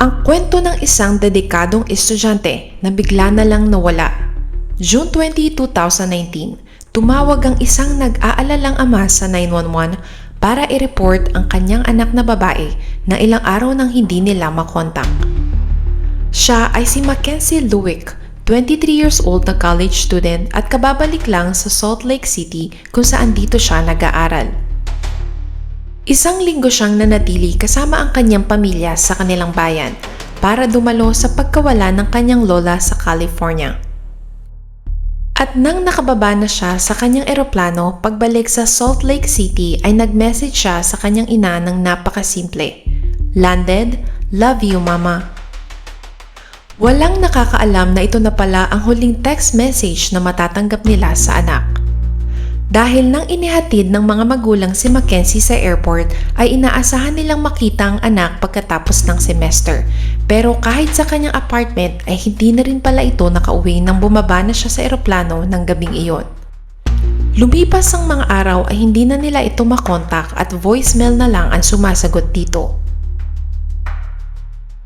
Ang kwento ng isang dedikadong estudyante na bigla na lang nawala. June 20, 2019, tumawag ang isang nag-aalalang ama sa 911 para i-report ang kanyang anak na babae na ilang araw nang hindi nila makontak. Siya ay si Mackenzie Lewick, 23 years old na college student at kababalik lang sa Salt Lake City kung saan dito siya nag-aaral. Isang linggo siyang nanatili kasama ang kanyang pamilya sa kanilang bayan para dumalo sa pagkawala ng kanyang lola sa California. At nang nakababa na siya sa kanyang eroplano pagbalik sa Salt Lake City ay nag-message siya sa kanyang ina ng napakasimple. Landed, love you mama. Walang nakakaalam na ito na pala ang huling text message na matatanggap nila sa anak. Dahil nang inihatid ng mga magulang si Mackenzie sa airport ay inaasahan nilang makita ang anak pagkatapos ng semester. Pero kahit sa kanyang apartment ay hindi na rin pala ito nakauwi nang bumaba na siya sa eroplano ng gabing iyon. Lumipas ang mga araw ay hindi na nila ito makontak at voicemail na lang ang sumasagot dito.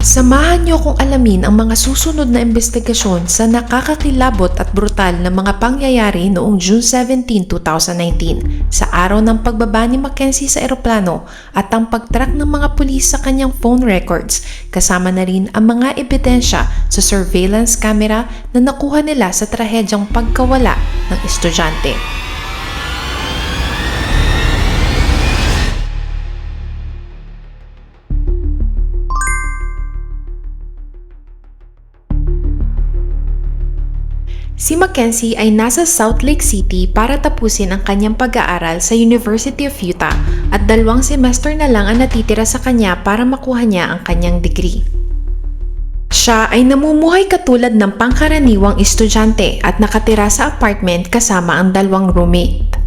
Samahan niyo kung alamin ang mga susunod na investigasyon sa nakakakilabot at brutal na mga pangyayari noong June 17, 2019 sa araw ng pagbaba ni Mackenzie sa eroplano at ang pagtrack ng mga pulis sa kanyang phone records kasama na rin ang mga ebidensya sa surveillance camera na nakuha nila sa trahedyang pagkawala ng estudyante. Si Mackenzie ay nasa South Lake City para tapusin ang kanyang pag-aaral sa University of Utah at dalawang semester na lang ang natitira sa kanya para makuha niya ang kanyang degree. Siya ay namumuhay katulad ng pangkaraniwang estudyante at nakatira sa apartment kasama ang dalawang roommate.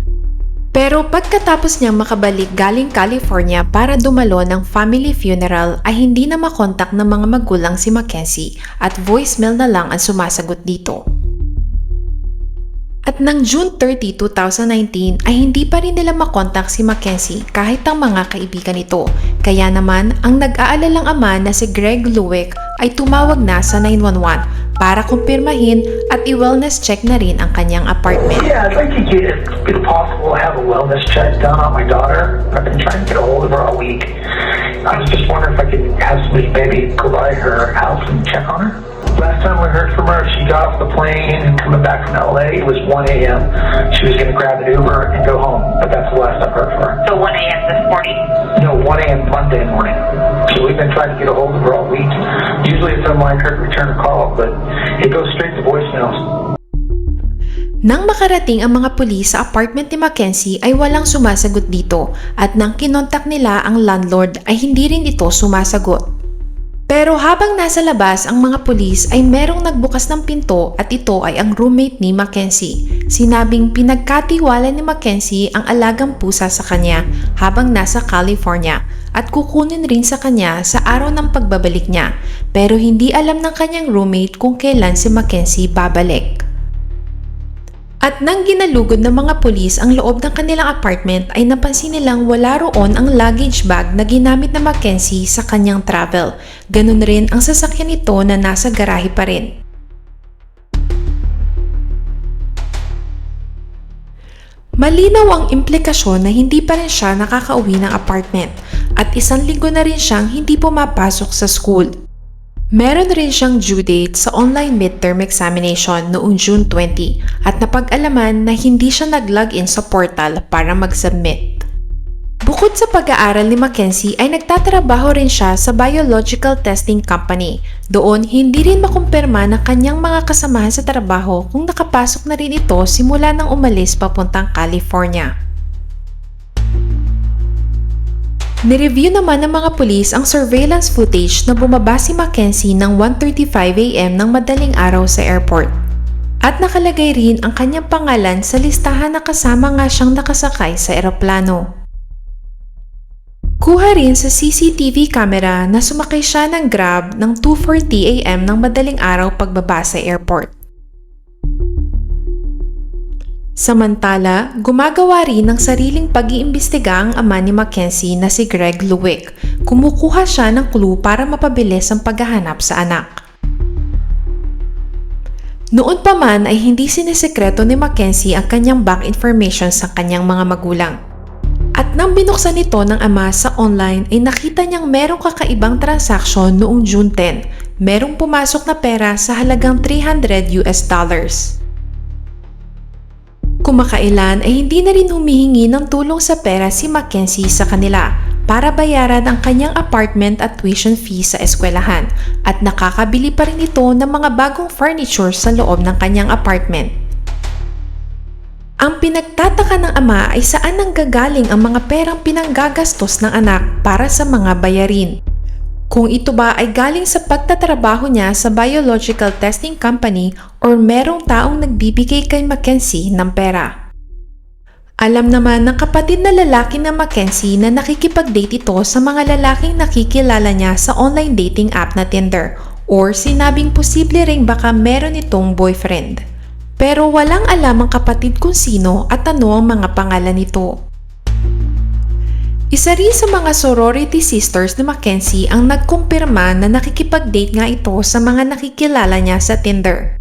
Pero pagkatapos niyang makabalik galing California para dumalo ng family funeral ay hindi na makontak ng mga magulang si Mackenzie at voicemail na lang ang sumasagot dito. At ng June 30, 2019 ay hindi pa rin nila makontak si Mackenzie kahit ang mga kaibigan nito. Kaya naman, ang nag-aalalang ama na si Greg Lewick ay tumawag na sa 911 para kumpirmahin at i-wellness check na rin ang kanyang apartment. Yeah, I'd like to get, if possible, have a wellness check done on my daughter. I've been trying to get a hold of her all week. I was just wondering if I could have somebody maybe go by her house and check on her. Last time we heard from her, she got off the plane and coming back from LA, it was 1 a.m. She was going to grab an Uber and go home, but that's the last I've heard from her. So 1 a.m. this morning. No, 1 a.m. Monday morning. So we've been trying to get a hold of her all week. Usually it's unlike her to return a call, but it goes straight to voicemails. Nang makarating ang mga pulis sa apartment ni Mackenzie ay walang sumasagot dito at nang kinontak nila ang landlord ay hindi rin ito sumasagot. Pero habang nasa labas ang mga pulis ay merong nagbukas ng pinto at ito ay ang roommate ni Mackenzie. Sinabing pinagkatiwala ni Mackenzie ang alagang pusa sa kanya habang nasa California at kukunin rin sa kanya sa araw ng pagbabalik niya pero hindi alam ng kanyang roommate kung kailan si Mackenzie babalik. At nang ginalugod ng mga pulis ang loob ng kanilang apartment ay napansin nilang wala roon ang luggage bag na ginamit na Mackenzie sa kanyang travel. Ganun rin ang sasakyan nito na nasa garahe pa rin. Malinaw ang implikasyon na hindi pa rin siya nakakauwi ng apartment at isang linggo na rin siyang hindi pumapasok sa school. Meron rin siyang due date sa online midterm examination noong June 20 at napag-alaman na hindi siya nag-login sa portal para mag-submit. Bukod sa pag-aaral ni Mackenzie ay nagtatrabaho rin siya sa biological testing company. Doon hindi rin makumpirma ng kanyang mga kasamahan sa trabaho kung nakapasok na rin ito simula nang umalis papuntang California. Nireview naman ng mga pulis ang surveillance footage na bumaba si Mackenzie ng 1.35am ng madaling araw sa airport. At nakalagay rin ang kanyang pangalan sa listahan na kasama nga siyang nakasakay sa eroplano. Kuha rin sa CCTV camera na sumakay siya ng Grab ng 2.40am ng madaling araw pagbaba sa airport. Samantala, gumagawa rin ng sariling pag-iimbestiga ang ama ni Mackenzie na si Greg Luwick. Kumukuha siya ng clue para mapabilis ang paghahanap sa anak. Noon pa man ay hindi sinisekreto ni Mackenzie ang kanyang bank information sa kanyang mga magulang. At nang binuksan ito ng ama sa online ay nakita niyang merong kakaibang transaksyon noong June 10. Merong pumasok na pera sa halagang 300 US dollars. Kumakailan ay hindi na rin humihingi ng tulong sa pera si Mackenzie sa kanila para bayaran ang kanyang apartment at tuition fee sa eskwelahan at nakakabili pa rin ito ng mga bagong furniture sa loob ng kanyang apartment. Ang pinagtataka ng ama ay saan nanggagaling ang mga perang pinanggagastos ng anak para sa mga bayarin. Kung ito ba ay galing sa pagtatrabaho niya sa biological testing company or merong taong nagbibigay kay Mackenzie ng pera. Alam naman ng kapatid na lalaki ng Mackenzie na nakikipag-date ito sa mga lalaking nakikilala niya sa online dating app na Tinder or sinabing posible ring baka meron itong boyfriend. Pero walang alam ang kapatid kung sino at ano ang mga pangalan nito. Isa rin sa mga sorority sisters ni Mackenzie ang nagkumpirma na nakikipag-date nga ito sa mga nakikilala niya sa Tinder.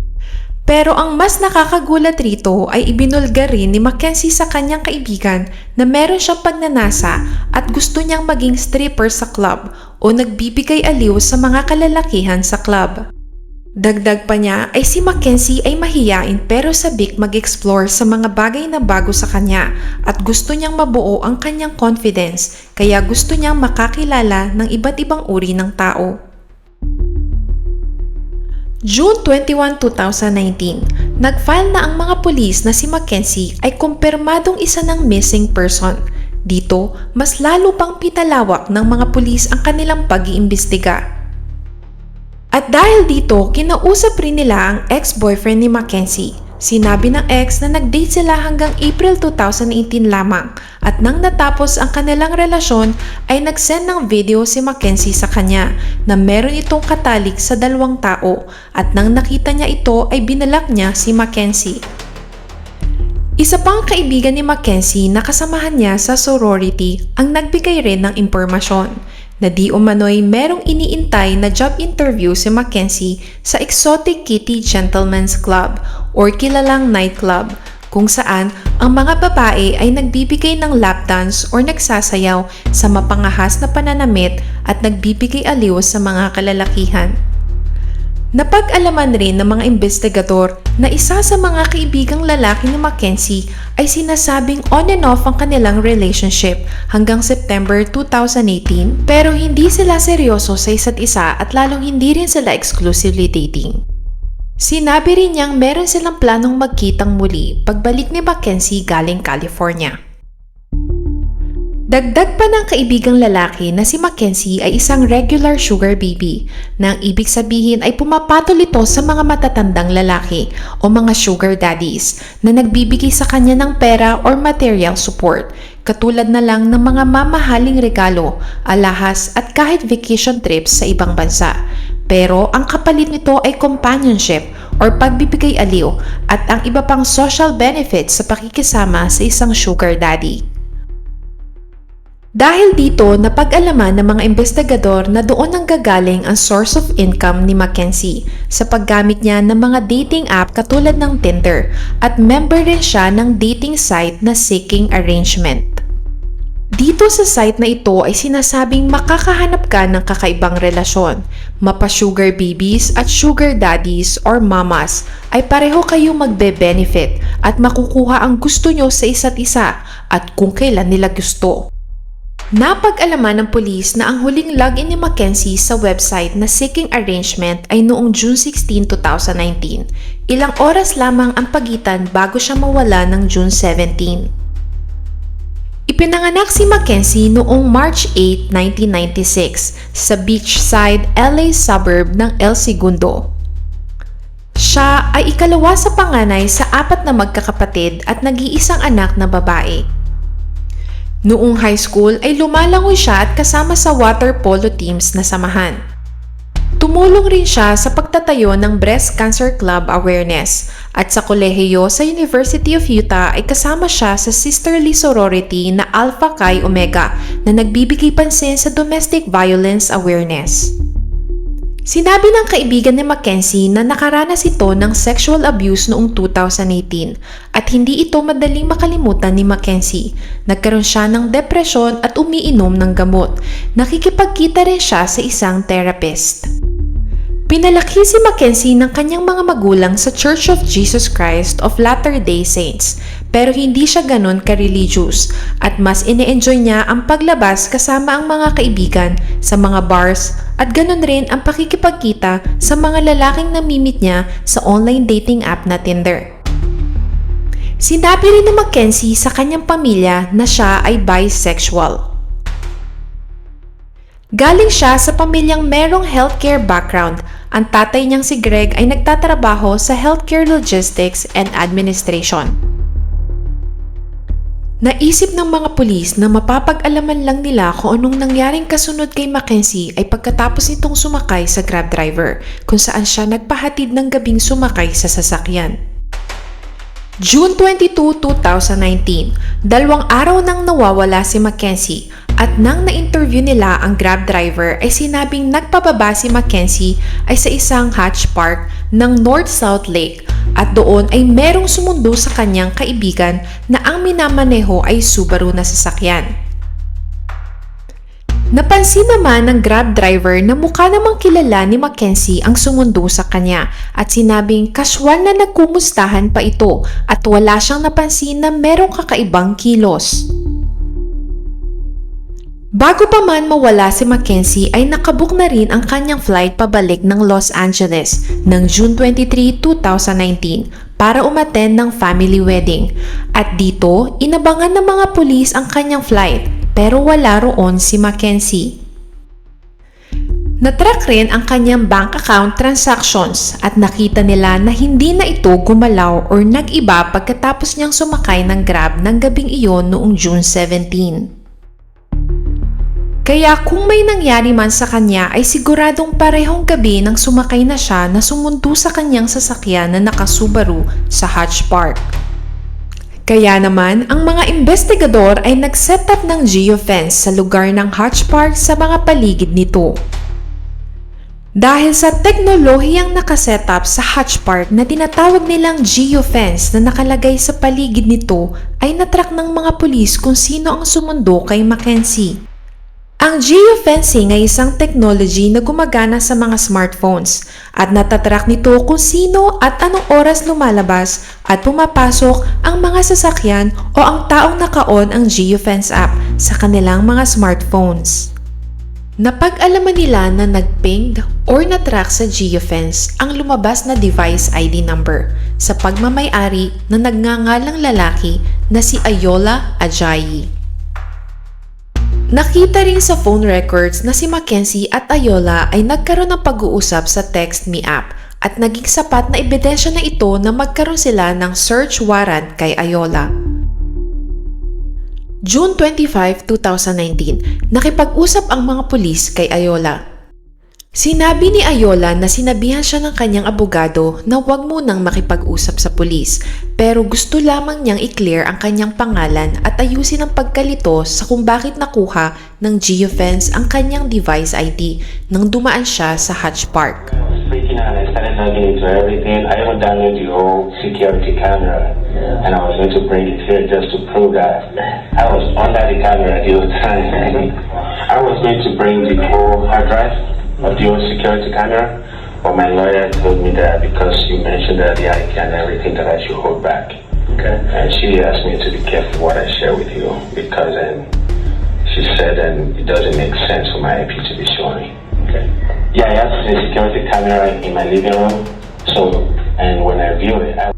Pero ang mas nakakagulat rito ay ibinulgar rin ni Mackenzie sa kanyang kaibigan na meron siyang pagnanasa at gusto niyang maging stripper sa club o nagbibigay aliw sa mga kalalakihan sa club. Dagdag pa niya ay si Mackenzie ay mahiyain pero sabik mag-explore sa mga bagay na bago sa kanya at gusto niyang mabuo ang kanyang confidence kaya gusto niyang makakilala ng iba't ibang uri ng tao. June 21, 2019, nag-file na ang mga pulis na si Mackenzie ay kumpirmadong isa ng missing person. Dito, mas lalo pang pitalawak ng mga pulis ang kanilang pag-iimbestiga. At dahil dito, kinausap rin nila ang ex-boyfriend ni Mackenzie. Sinabi ng ex na nag-date sila hanggang April 2018 lamang at nang natapos ang kanilang relasyon ay nag-send ng video si Mackenzie sa kanya na meron itong katalik sa dalawang tao at nang nakita niya ito ay binalak niya si Mackenzie. Isa pang kaibigan ni Mackenzie na kasamahan niya sa sorority ang nagbigay rin ng impormasyon na di umano'y merong iniintay na job interview si Mackenzie sa Exotic Kitty Gentlemen's Club or kilalang nightclub kung saan ang mga babae ay nagbibigay ng lap dance or nagsasayaw sa mapangahas na pananamit at nagbibigay aliw sa mga kalalakihan. Napag-alaman rin ng mga investigador na isa sa mga kaibigang lalaki ni Mackenzie ay sinasabing on and off ang kanilang relationship hanggang September 2018 pero hindi sila seryoso sa isa't isa at lalong hindi rin sila exclusively dating. Sinabi rin niyang meron silang planong magkitang muli pagbalik ni Mackenzie galing California. Dagdag pa ng kaibigang lalaki na si Mackenzie ay isang regular sugar baby na ang ibig sabihin ay pumapatol ito sa mga matatandang lalaki o mga sugar daddies na nagbibigay sa kanya ng pera or material support katulad na lang ng mga mamahaling regalo, alahas at kahit vacation trips sa ibang bansa. Pero ang kapalit nito ay companionship or pagbibigay aliw at ang iba pang social benefits sa pakikisama sa isang sugar daddy. Dahil dito, napag-alaman ng mga investigador na doon ang gagaling ang source of income ni Mackenzie sa paggamit niya ng mga dating app katulad ng Tinder at member rin siya ng dating site na Seeking Arrangement. Dito sa site na ito ay sinasabing makakahanap ka ng kakaibang relasyon. Mapa-sugar babies at sugar daddies or mamas ay pareho kayo magbe-benefit at makukuha ang gusto nyo sa isa't isa at kung kailan nila gusto. Napag-alaman ng pulis na ang huling login ni Mackenzie sa website na Seeking Arrangement ay noong June 16, 2019. Ilang oras lamang ang pagitan bago siya mawala ng June 17. Ipinanganak si Mackenzie noong March 8, 1996 sa beachside LA suburb ng El Segundo. Siya ay ikalawa sa panganay sa apat na magkakapatid at nag-iisang anak na babae. Noong high school ay lumalangoy siya at kasama sa water polo teams na samahan. Tumulong rin siya sa pagtatayo ng Breast Cancer Club Awareness at sa kolehiyo sa University of Utah ay kasama siya sa sisterly sorority na Alpha Chi Omega na nagbibigay pansin sa domestic violence awareness. Sinabi ng kaibigan ni Mackenzie na nakaranas ito ng sexual abuse noong 2018 at hindi ito madaling makalimutan ni Mackenzie. Nagkaroon siya ng depresyon at umiinom ng gamot. Nakikipagkita rin siya sa isang therapist. Pinalaki si Mackenzie ng kanyang mga magulang sa Church of Jesus Christ of Latter-day Saints pero hindi siya ganun ka-religious at mas ine-enjoy niya ang paglabas kasama ang mga kaibigan sa mga bars at ganun rin ang pakikipagkita sa mga lalaking namimit niya sa online dating app na Tinder. Sinabi rin ni Mackenzie sa kanyang pamilya na siya ay bisexual. Galing siya sa pamilyang merong healthcare background. Ang tatay niyang si Greg ay nagtatrabaho sa healthcare logistics and administration. Naisip ng mga pulis na mapapag-alaman lang nila kung anong nangyaring kasunod kay Mackenzie ay pagkatapos nitong sumakay sa grab driver kung saan siya nagpahatid ng gabing sumakay sa sasakyan. June 22, 2019, dalawang araw nang nawawala si Mackenzie at nang na-interview nila ang grab driver ay sinabing nagpababa si Mackenzie ay sa isang hatch park ng North-South Lake at doon ay merong sumundo sa kanyang kaibigan na ang minamaneho ay Subaru na sasakyan. Napansin naman ng grab driver na mukha namang kilala ni Mackenzie ang sumundo sa kanya at sinabing kaswal na nagkumustahan pa ito at wala siyang napansin na merong kakaibang kilos. Bago pa man mawala si Mackenzie ay nakabook na rin ang kanyang flight pabalik ng Los Angeles ng June 23, 2019 para umattend ng family wedding. At dito, inabangan ng mga pulis ang kanyang flight pero wala roon si Mackenzie. Natrack rin ang kanyang bank account transactions at nakita nila na hindi na ito gumalaw or nag-iba pagkatapos niyang sumakay ng Grab ng gabing iyon noong June 17. Kaya kung may nangyari man sa kanya ay siguradong parehong gabi nang sumakay na siya na sumunto sa kanyang sasakyan na nakasubaru sa Hatch Park. Kaya naman, ang mga investigador ay nag-set up ng geofence sa lugar ng Hatch Park sa mga paligid nito. Dahil sa teknolohiyang nakasetup sa Hatch Park na tinatawag nilang geofence na nakalagay sa paligid nito ay natrack ng mga pulis kung sino ang sumundo kay Mackenzie. Ang geofencing ay isang technology na gumagana sa mga smartphones at natatrack nito kung sino at anong oras lumalabas at pumapasok ang mga sasakyan o ang taong naka-on ang geofence app sa kanilang mga smartphones. Napag-alaman nila na nag-pinged or na-track sa geofence ang lumabas na device ID number sa pagmamayari na nagngangalang lalaki na si Ayola Ajayi. Nakita rin sa phone records na si Mackenzie at Ayola ay nagkaroon ng pag-uusap sa Text Me app at naging sapat na ebidensya na ito na magkaroon sila ng search warrant kay Ayola. June 25, 2019, nakipag-usap ang mga pulis kay Ayola. Sinabi ni Ayola na sinabihan siya ng kanyang abogado na huwag munang makipag-usap sa pulis pero gusto lamang niyang i-clear ang kanyang pangalan at ayusin ang pagkalito sa kung bakit nakuha ng geofence ang kanyang device ID nang dumaan siya sa Hatch Park. I was going to bring the whole hard drive of the whole security camera, but my lawyer told me that because you mentioned that the IP and everything that I should hold back. Okay. And she asked me to be careful what I share with you because um, she said um, it doesn't make sense for my IP to be showing. Okay. Yeah, I have a security camera in my living room. So, and when I view it, I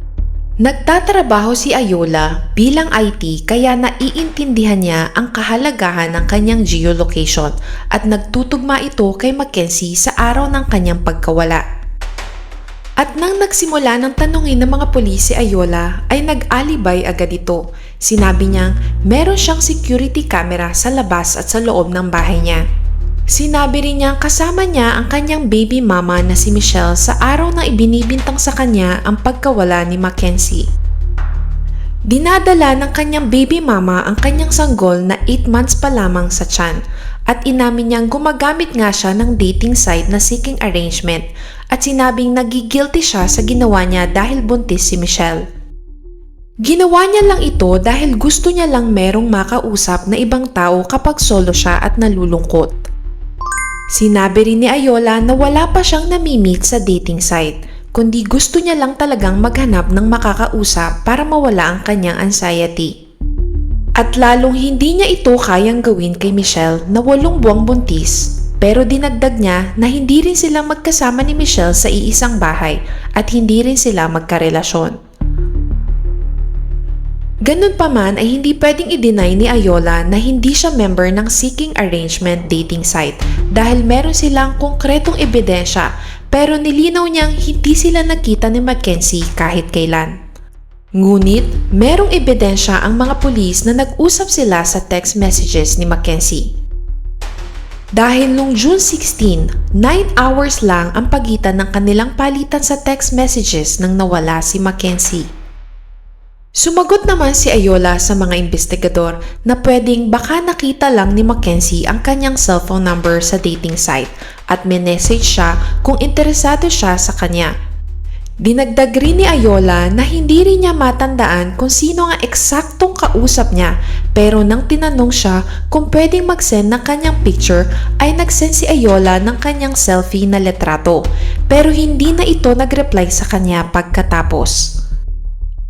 Nagtatrabaho si Ayola bilang IT kaya naiintindihan niya ang kahalagahan ng kanyang geolocation at nagtutugma ito kay Mackenzie sa araw ng kanyang pagkawala. At nang nagsimula ng tanungin ng mga pulis si Ayola ay nag-alibay agad ito. Sinabi niyang meron siyang security camera sa labas at sa loob ng bahay niya. Sinabi rin niya kasama niya ang kanyang baby mama na si Michelle sa araw na ibinibintang sa kanya ang pagkawala ni Mackenzie. Dinadala ng kanyang baby mama ang kanyang sanggol na 8 months pa lamang sa tiyan at inamin niyang gumagamit nga siya ng dating site na seeking arrangement at sinabing nagigilty siya sa ginawa niya dahil buntis si Michelle. Ginawa niya lang ito dahil gusto niya lang merong makausap na ibang tao kapag solo siya at nalulungkot. Sinabi rin ni Ayola na wala pa siyang namimit sa dating site, kundi gusto niya lang talagang maghanap ng makakausap para mawala ang kanyang anxiety. At lalong hindi niya ito kayang gawin kay Michelle na walong buwang buntis, pero dinagdag niya na hindi rin sila magkasama ni Michelle sa iisang bahay at hindi rin sila magkarelasyon. Ganun pa man ay hindi pwedeng i-deny ni Ayola na hindi siya member ng Seeking Arrangement dating site dahil meron silang konkretong ebidensya pero nilinaw niyang hindi sila nakita ni Mackenzie kahit kailan. Ngunit, merong ebidensya ang mga pulis na nag-usap sila sa text messages ni Mackenzie. Dahil nung June 16, 9 hours lang ang pagitan ng kanilang palitan sa text messages nang nawala si Mackenzie. Sumagot naman si Ayola sa mga investigador na pwedeng baka nakita lang ni Mackenzie ang kanyang cellphone number sa dating site at minessage siya kung interesado siya sa kanya. Dinagdag rin ni Ayola na hindi rin niya matandaan kung sino ang eksaktong kausap niya pero nang tinanong siya kung pwedeng mag-send ng kanyang picture ay nag-send si Ayola ng kanyang selfie na letrato pero hindi na ito nag-reply sa kanya pagkatapos.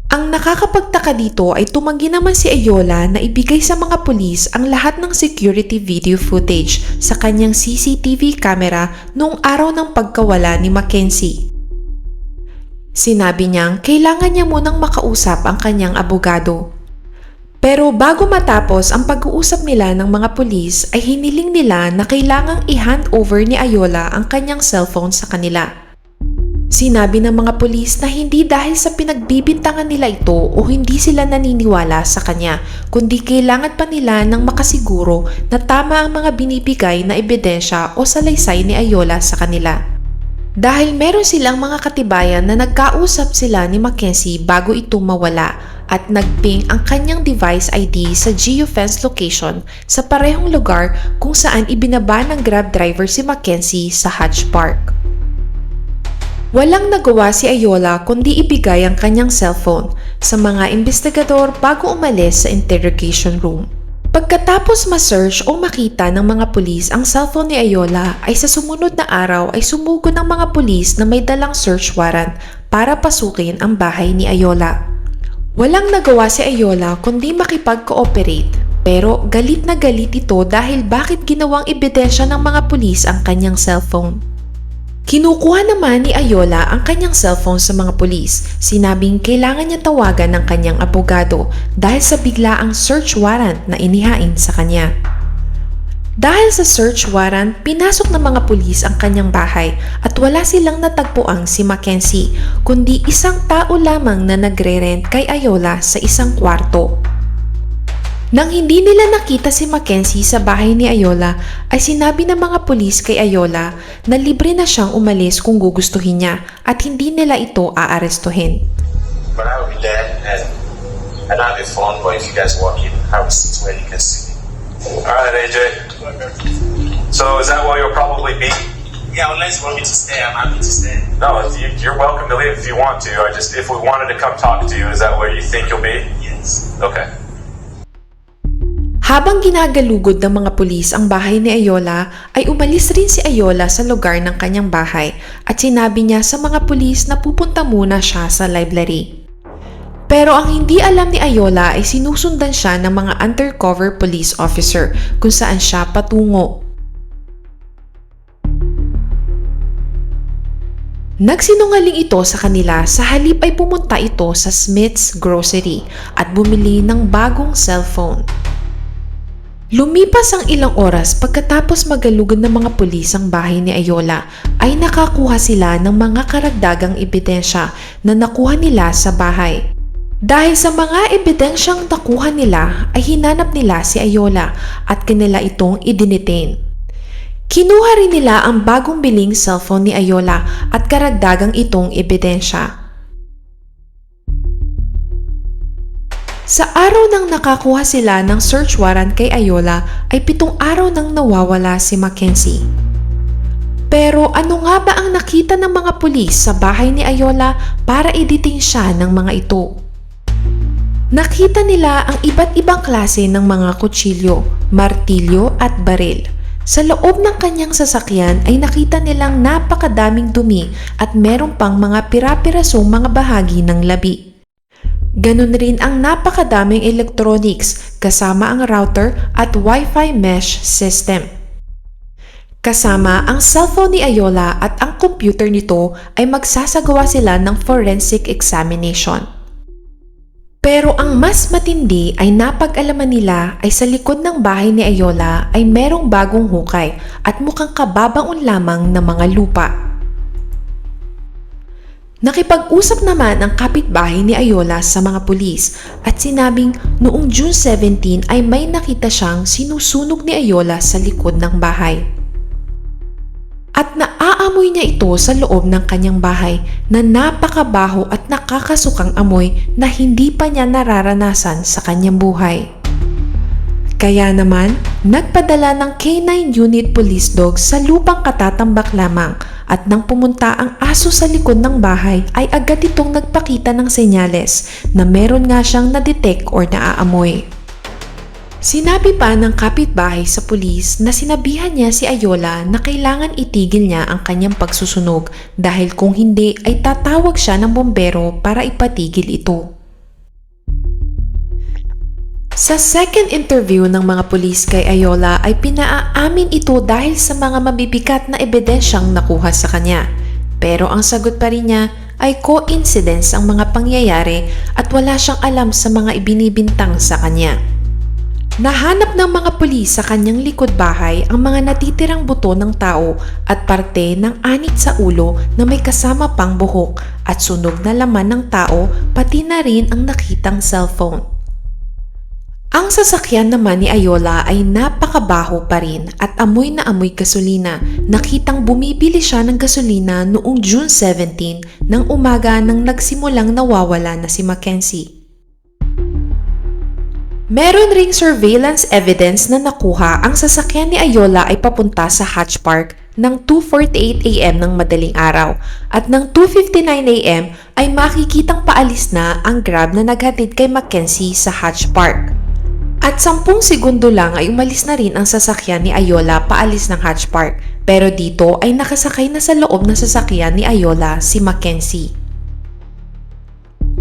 Ang nakakapagtaka dito ay tumanggi naman si Ayola na ibigay sa mga pulis ang lahat ng security video footage sa kanyang CCTV camera noong araw ng pagkawala ni Mackenzie. Sinabi niyang kailangan niya munang makausap ang kanyang abogado. Pero bago matapos ang pag-uusap nila ng mga pulis ay hiniling nila na kailangang i-hand over ni Ayola ang kanyang cellphone sa kanila. Sinabi ng mga pulis na hindi dahil sa pinagbibintangan nila ito o hindi sila naniniwala sa kanya, kundi kailangan pa nila ng makasiguro na tama ang mga binibigay na ebidensya o salaysay ni Ayola sa kanila. Dahil meron silang mga katibayan na nagkausap sila ni Mackenzie bago ito mawala at nagping ang kanyang device ID sa geofence location sa parehong lugar kung saan ibinaba ng grab driver si Mackenzie sa Hodge Park. Walang nagawa si Ayola kundi ibigay ang kanyang cellphone sa mga investigador bago umalis sa interrogation room. Pagkatapos ma-search o makita ng mga pulis ang cellphone ni Ayola ay sa sumunod na araw ay sumugo ng mga pulis na may dalang search warrant para pasukin ang bahay ni Ayola. Walang nagawa si Ayola kundi makipag-cooperate pero galit na galit ito dahil bakit ginawang ebidensya ng mga pulis ang kanyang cellphone. Kinukuha naman ni Ayola ang kanyang cellphone sa mga pulis. Sinabing kailangan niya tawagan ng kanyang abogado dahil sa biglaang search warrant na inihain sa kanya. Dahil sa search warrant, pinasok ng mga pulis ang kanyang bahay at wala silang natagpuang si Mackenzie kundi isang tao lamang na nagre-rent kay Ayola sa isang kwarto. Nang hindi nila nakita si Mackenzie sa bahay ni Ayola, ay sinabi ng mga pulis kay Ayola na libre na siyang umalis kung gugustuhin niya at hindi nila ito aarestuhin. But I will be there and and I have a phone, but if you guys walk in, I will sit where you can see me. Alright, AJ. So is that why you'll probably be? Yeah, unless you want me to stay, I'm happy to stay. No, you, you're welcome to leave if you want to. I just if we wanted to come talk to you, is that where you think you'll be? Yes. Okay. Habang ginagalugod ng mga pulis ang bahay ni Ayola, ay umalis rin si Ayola sa lugar ng kanyang bahay at sinabi niya sa mga pulis na pupunta muna siya sa library. Pero ang hindi alam ni Ayola ay sinusundan siya ng mga undercover police officer kung saan siya patungo. Nagsinungaling ito sa kanila sa halip ay pumunta ito sa Smith's Grocery at bumili ng bagong cellphone. Lumipas ang ilang oras pagkatapos magalugan ng mga pulis ang bahay ni Ayola ay nakakuha sila ng mga karagdagang ebidensya na nakuha nila sa bahay. Dahil sa mga ebidensyang nakuha nila ay hinanap nila si Ayola at kanila itong idinitain. Kinuha rin nila ang bagong biling cellphone ni Ayola at karagdagang itong ebidensya. Sa araw nang nakakuha sila ng search warrant kay Ayola ay pitong araw nang nawawala si Mackenzie. Pero ano nga ba ang nakita ng mga pulis sa bahay ni Ayola para editing siya ng mga ito? Nakita nila ang iba't ibang klase ng mga kutsilyo, martilyo at baril. Sa loob ng kanyang sasakyan ay nakita nilang napakadaming dumi at meron pang mga pira-pirasong mga bahagi ng labi. Ganon rin ang napakadaming electronics kasama ang router at Wi-Fi mesh system. Kasama ang cellphone ni Ayola at ang computer nito ay magsasagawa sila ng forensic examination. Pero ang mas matindi ay napag-alaman nila ay sa likod ng bahay ni Ayola ay merong bagong hukay at mukhang kababaon lamang ng mga lupa. Nakipag-usap naman ang kapitbahay ni Ayola sa mga pulis at sinabing noong June 17 ay may nakita siyang sinusunog ni Ayola sa likod ng bahay. At naaamoy niya ito sa loob ng kanyang bahay na napakabaho at nakakasukang amoy na hindi pa niya nararanasan sa kanyang buhay. Kaya naman, nagpadala ng K9 Unit Police Dog sa lupang katatambak lamang at nang pumunta ang aso sa likod ng bahay ay agad itong nagpakita ng senyales na meron nga siyang na-detect or naaamoy. Sinabi pa ng kapitbahay sa pulis na sinabihan niya si Ayola na kailangan itigil niya ang kanyang pagsusunog dahil kung hindi ay tatawag siya ng bombero para ipatigil ito. Sa second interview ng mga pulis kay Ayola ay pinaamin ito dahil sa mga mabibigat na ebidensyang nakuha sa kanya. Pero ang sagot pa rin niya ay coincidence ang mga pangyayari at wala siyang alam sa mga ibinibintang sa kanya. Nahanap ng mga pulis sa kanyang likod bahay ang mga natitirang buto ng tao at parte ng anit sa ulo na may kasama pang buhok at sunog na laman ng tao pati na rin ang nakitang cellphone. Ang sasakyan naman ni Ayola ay napakabaho pa rin at amoy na amoy gasolina. Nakitang bumibili siya ng gasolina noong June 17 ng umaga nang nagsimulang nawawala na si Mackenzie. Meron ring surveillance evidence na nakuha ang sasakyan ni Ayola ay papunta sa Hatch Park ng 2.48 a.m. ng madaling araw at ng 2.59 a.m. ay makikitang paalis na ang grab na naghatid kay Mackenzie sa Hatch Park. At 10 segundo lang ay umalis na rin ang sasakyan ni Ayola paalis ng Hatch Park pero dito ay nakasakay na sa loob ng sasakyan ni Ayola si Mackenzie.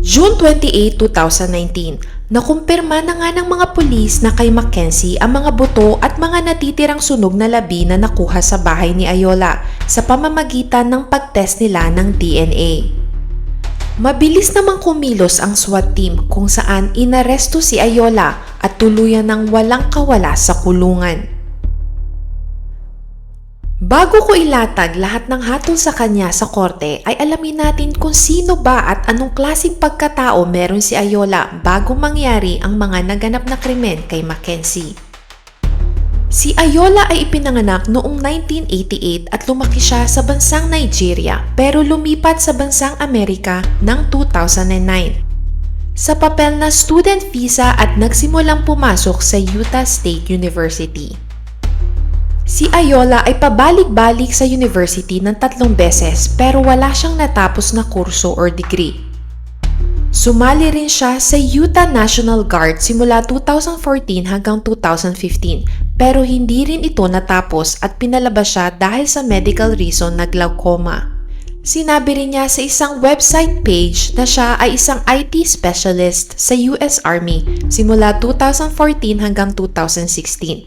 June 28, 2019, nakumpirma na nga ng mga pulis na kay Mackenzie ang mga buto at mga natitirang sunog na labi na nakuha sa bahay ni Ayola sa pamamagitan ng pagtest nila ng DNA. Mabilis namang kumilos ang SWAT team kung saan inaresto si Ayola at tuluyan ng walang kawala sa kulungan. Bago ko ilatag lahat ng hatol sa kanya sa korte ay alamin natin kung sino ba at anong klaseng pagkatao meron si Ayola bago mangyari ang mga naganap na krimen kay Mackenzie. Si Ayola ay ipinanganak noong 1988 at lumaki siya sa bansang Nigeria pero lumipat sa bansang Amerika ng 2009. Sa papel na student visa at nagsimulang pumasok sa Utah State University. Si Ayola ay pabalik-balik sa university ng tatlong beses pero wala siyang natapos na kurso or degree. Sumali rin siya sa Utah National Guard simula 2014 hanggang 2015 pero hindi rin ito natapos at pinalabas siya dahil sa medical reason na glaucoma. Sinabi rin niya sa isang website page na siya ay isang IT specialist sa US Army simula 2014 hanggang 2016.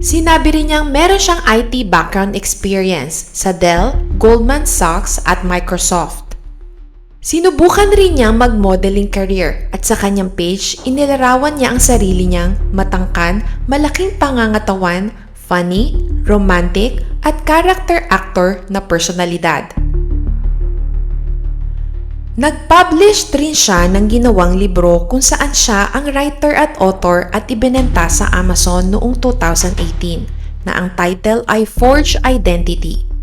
Sinabi rin niyang meron siyang IT background experience sa Dell, Goldman Sachs at Microsoft. Sinubukan rin niyang mag-modeling career at sa kanyang page, inilarawan niya ang sarili niyang matangkan, malaking pangangatawan, funny, romantic, at character actor na personalidad. Nag-publish rin siya ng ginawang libro kung saan siya ang writer at author at ibinenta sa Amazon noong 2018. na ang title ay Forged Identity.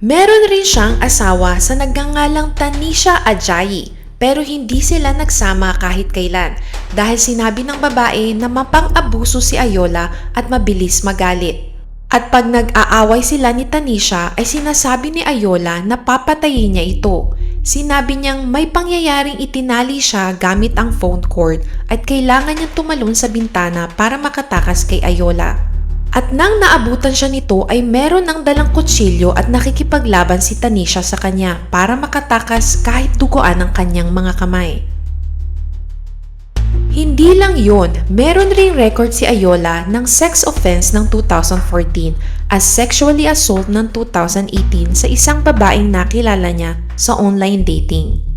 Meron rin siyang asawa sa nagngangalang Tanisha Ajayi pero hindi sila nagsama kahit kailan dahil sinabi ng babae na mapang-abuso si Ayola at mabilis magalit. At pag nag-aaway sila ni Tanisha ay sinasabi ni Ayola na papatayin niya ito. Sinabi niyang may pangyayaring itinali siya gamit ang phone cord at kailangan niyang tumalon sa bintana para makatakas kay Ayola. At nang naabutan siya nito ay meron ng dalang kutsilyo at nakikipaglaban si Tanisha sa kanya para makatakas kahit duguan ang kanyang mga kamay. Hindi lang yon, meron ring record si Ayola ng sex offense ng 2014 as sexually assault ng 2018 sa isang babaeng nakilala niya sa online dating.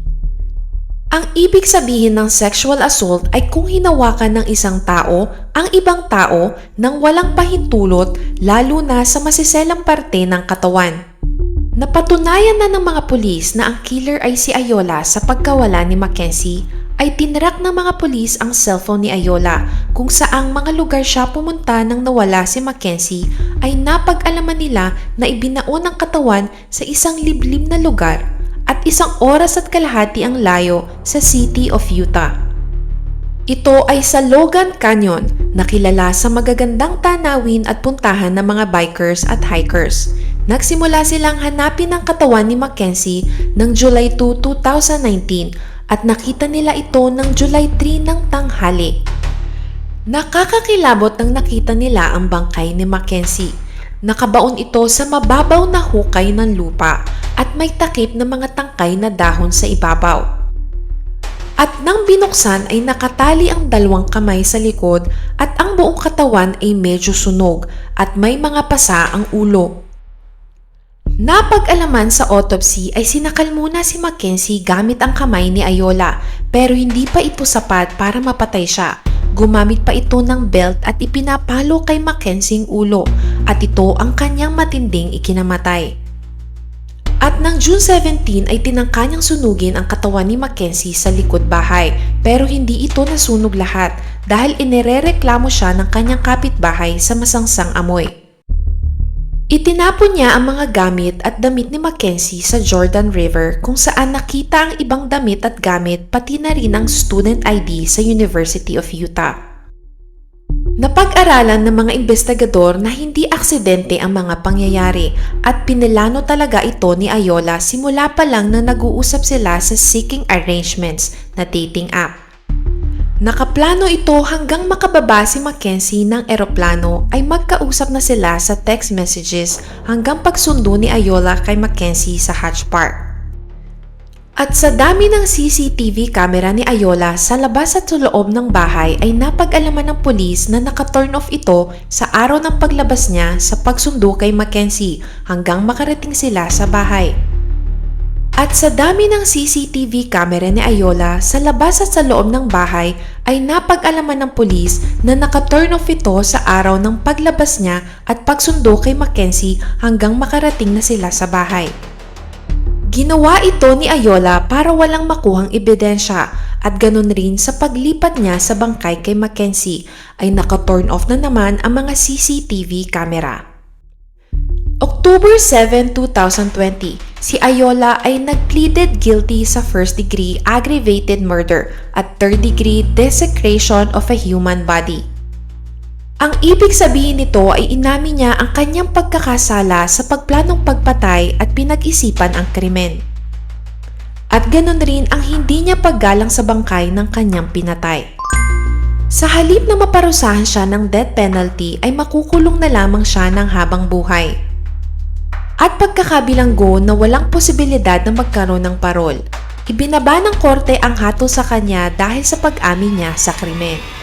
Ang ibig sabihin ng sexual assault ay kung hinawakan ng isang tao ang ibang tao nang walang pahintulot lalo na sa masiselang parte ng katawan. Napatunayan na ng mga pulis na ang killer ay si Ayola sa pagkawala ni Mackenzie ay tinrak ng mga pulis ang cellphone ni Ayola kung saang mga lugar siya pumunta nang nawala si Mackenzie ay napag-alaman nila na ibinaon ang katawan sa isang liblib na lugar at isang oras at kalahati ang layo sa City of Utah. Ito ay sa Logan Canyon na kilala sa magagandang tanawin at puntahan ng mga bikers at hikers. Nagsimula silang hanapin ang katawan ni Mackenzie ng July 2, 2019 at nakita nila ito ng July 3 ng tanghali. Nakakakilabot nang nakita nila ang bangkay ni Mackenzie. Nakabaon ito sa mababaw na hukay ng lupa at may takip na mga tangkay na dahon sa ibabaw. At nang binuksan ay nakatali ang dalawang kamay sa likod at ang buong katawan ay medyo sunog at may mga pasa ang ulo. Napag-alaman sa autopsy ay sinakal muna si Mackenzie gamit ang kamay ni Ayola pero hindi pa ito sapat para mapatay siya. Gumamit pa ito ng belt at ipinapalo kay Mackenzie ang ulo at ito ang kanyang matinding ikinamatay. At nang June 17 ay tinangka niyang sunugin ang katawan ni Mackenzie sa likod bahay pero hindi ito nasunog lahat dahil inirereklamo siya ng kanyang kapitbahay sa masangsang amoy. Itinapon niya ang mga gamit at damit ni Mackenzie sa Jordan River kung saan nakita ang ibang damit at gamit pati na rin ang student ID sa University of Utah. Napag-aralan ng mga investigador na hindi aksidente ang mga pangyayari at pinilano talaga ito ni Ayola simula pa lang na nag-uusap sila sa Seeking Arrangements na dating app. Nakaplano ito hanggang makababa si Mackenzie ng eroplano ay magkausap na sila sa text messages hanggang pagsundo ni Ayola kay Mackenzie sa Hatch Park. At sa dami ng CCTV camera ni Ayola sa labas at sa loob ng bahay ay napag-alaman ng pulis na naka-turn off ito sa araw ng paglabas niya sa pagsundo kay Mackenzie hanggang makarating sila sa bahay. At sa dami ng CCTV camera ni Ayola sa labas at sa loob ng bahay ay napag-alaman ng pulis na naka-turn off ito sa araw ng paglabas niya at pagsundo kay Mackenzie hanggang makarating na sila sa bahay. Ginawa ito ni Ayola para walang makuhang ebidensya at ganun rin sa paglipat niya sa bangkay kay Mackenzie ay naka-turn off na naman ang mga CCTV camera. October 7, 2020, si Ayola ay nag-pleaded guilty sa first-degree aggravated murder at third-degree desecration of a human body. Ang ibig sabihin nito ay inamin niya ang kanyang pagkakasala sa pagplanong pagpatay at pinag-isipan ang krimen. At ganun rin ang hindi niya paggalang sa bangkay ng kanyang pinatay. Sa halip na maparusahan siya ng death penalty ay makukulong na lamang siya ng habang buhay. At pagkakabilanggo na walang posibilidad na magkaroon ng parol, ibinaba ng korte ang hatol sa kanya dahil sa pag-amin niya sa krimen.